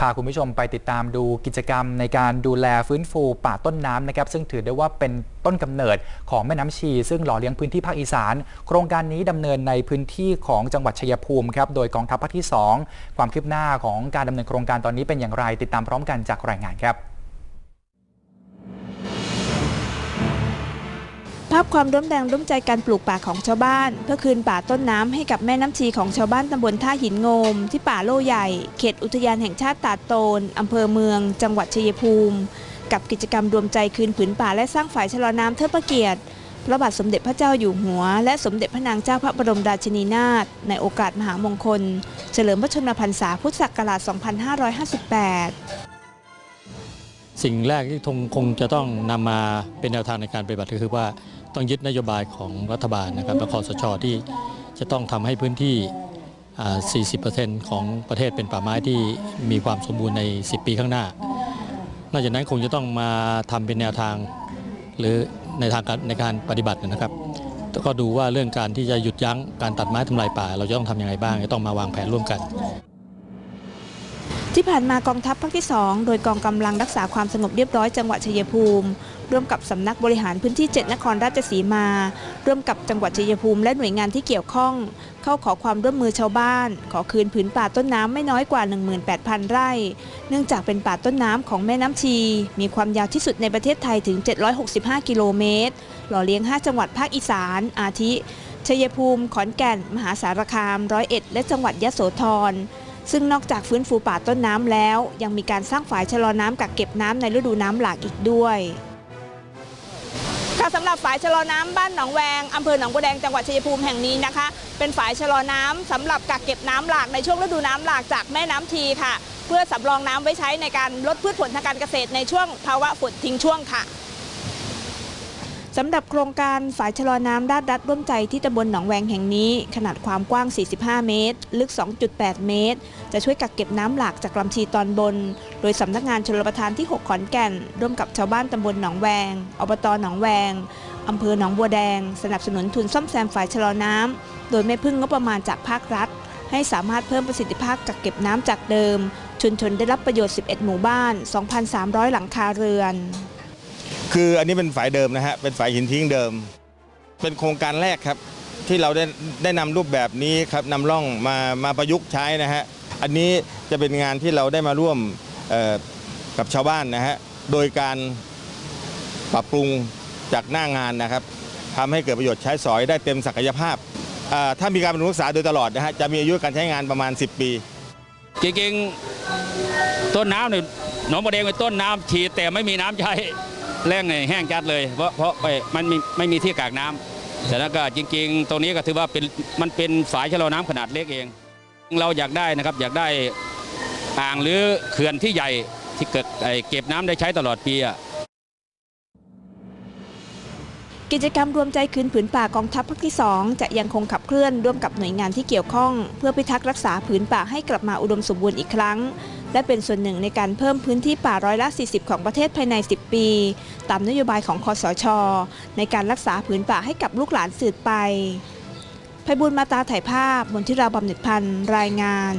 พาคุณผู้ชมไปติดตามดูกิจกรรมในการดูแลฟื้นฟูป่าต้นน้ำนะครับ ซึ่งถือได้ว่าเป็นต้นกำเนิดของแม่น้ำชี ซึ่งหล่อเลี้ยงพื้นที่ภาคอีสาน โครงการนี้ดำเนินในพื้นที่ของจังหวัดชัยภูมิครับโดยกองทัพภาคที่ 2 ความคืบหน้าของการดำเนินโครงการตอนนี้เป็นอย่างไร ติดตามพร้อมกันจากรายงานครับ ภาพความร่วมแรงร่วมใจการปลูกป่าของชาวบ้าน เพื่อคืนป่าต้นน้ำให้กับแม่น้ำชีของชาวบ้านตำบลท่าหินโงม ที่ป่าโลใหญ่ เขตอุทยานแห่งชาติตาดโตนอำเภอเมือง จังหวัดชัยภูมิ กับกิจกรรมรวมใจคืนผืนป่าและสร้างฝ่ายชะลอน้ำเทิดพระเกียรติพระบาทสมเด็จพระเจ้าอยู่หัว และสมเด็จพระนางเจ้าพระบรมราชินีนาถในโอกาสมหามงคล เฉลิมพระชนมพรรษาพุทธศักราช 2558 สิ่งแรกที่คงคงจะต้องนำมาเป็นแนวทางในการปฏิบัติก็คือว่าต้องยึดนโยบายของรัฐบาลนะครับและคอสชที่จะต้องทำให้พื้นที่ 40%ของประเทศเป็นป่าไม้ที่มีความสมบูรณ์ใน 10 ปีข้างหน้านอกจากนั้นคงจะต้องมาทำเป็นแนวทาง หรือในทางการในการปฏิบัตินะครับ ก็ดูว่าเรื่องการที่จะหยุดยั้งการตัดไม้ทำลายป่า เราจะต้องทำยังไงบ้างจะต้องมาวางแผนร่วมกัน ที่ผ่านมากองทัพภาคที่ 2 โดยกองกำลังรักษาความสงบเรียบร้อยจังหวัดชัยภูมิ ร่วมกับสำนักบริหารพื้นที่ 7 นครราชสีมา ร่วมกับจังหวัดชัยภูมิและหน่วยงานที่เกี่ยวข้อง เข้าขอความร่วมมือชาวบ้าน ขอคืนผืนป่าต้นน้ำไม่น้อยกว่า 18,000 ไร่ เนื่องจากเป็นป่าต้นน้ำของแม่น้ำชี มีความยาวที่สุดในประเทศไทยถึง 765 กิโลเมตร หล่อเลี้ยง 5 จังหวัดภาคอีสาน อาทิชัยภูมิ ขอนแก่น มหาสารคาม ร้อยเอ็ด และจังหวัดยะโสธร ซึ่งนอกจากฟื้นฟูป่าต้นน้ำแล้ว ยังมีการสร้างฝายชะลอน้ำกักเก็บน้ำในฤดูน้ำหลากอีกด้วยค่ะสำหรับฝายชะลอน้ำบ้านหนองแวงอำเภอหนองบัวแดงจังหวัดชัยภูมิแห่งนี้นะคะ เป็นฝายชะลอน้ำสำหรับกักเก็บน้ำหลากในช่วงฤดูน้ำหลากจากแม่น้ำทีค่ะ เพื่อสำรองน้ำไว้ใช้ในการลดพืชผลทางการเกษตรในช่วงภาวะฝนทิ้งช่วงค่ะ สำหรับโครงการฝายชะลอน้ำด้านรัฐร่วมใจที่ตำบลหนองแวงแห่งนี้ ขนาดความกว้าง 45 เมตร ลึก 2.8 เมตร จะช่วยกักเก็บน้ำหลากจากลำชีตอนบน โดยสำนักงานชลประทานที่ 6 ขอนแก่น ร่วมกับชาวบ้านตำบลหนองแวง อบตหนองแวงอำเภอหนองบัวแดง สนับสนุนทุนซ่อมแซมฝายชะลอน้ำโดยไม่พึ่งงบประมาณจากภาครัฐ ให้สามารถเพิ่มประสิทธิภาพกักเก็บน้ำจากเดิม ชุมชนได้รับประโยชน์ 11 หมู่บ้าน 2,300 หลังคาเรือน คืออันนี้เป็นฝายเดิมนะฮะ เป็นฝายหินทิ้งเดิม เป็นโครงการแรกครับ ที่เราได้ได้นำรูปแบบนี้ครับนำร่องมามาประยุกต์ใช้นะฮะ อันนี้จะเป็นงานที่เราได้มาร่วมเอ่อกับชาวบ้านนะฮะ โดยการปรับปรุงจากหน้างานนะครับทำให้เกิดประโยชน์ใช้สอยได้เต็มศักยภาพอ่าถ้ามีการบำรุงรักษาโดยตลอดนะฮะ จะมีอายุการใช้งานประมาณ 10 ปี จริงๆต้นน้ำเนี่ยหนองบัวแดงเป็นต้นน้ำฉีดแต่ไม่มีน้ำใช้ แรงเนี่ยแห้งจัดเลย เพราะเพราะเอ้ยมันมีไม่มีที่กากน้ำแต่แล้วก็จริง ๆ ตรงนี้ก็ถือว่าเป็นมันเป็นฝายชะลอน้ำขนาดเล็กเอง เราอยากได้นะครับอยากได้อ่างหรือเขื่อนที่ใหญ่ที่เกิดเก็บน้ำได้ใช้ตลอดปีอะกิจกรรมรวมใจคืนผืนป่ากองทัพภาคที่ 2 จะยังคงขับเคลื่อนร่วมกับหน่วยงานที่เกี่ยวข้อง เพื่อพิทักษ์รักษาผืนป่าให้กลับมาอุดมสมบูรณ์อีกครั้ง และเป็นส่วนหนึ่งในการเพิ่มพื้นที่ป่าร้อยละ 40 ของประเทศภายใน 10 ปี ตามนโยบายของคอสช ในการรักษาผืนป่าให้กับลูกหลานสืบไปไพบุญมาตาถ่ายภาพมนทิราบำเหน็จพันธ์รายงาน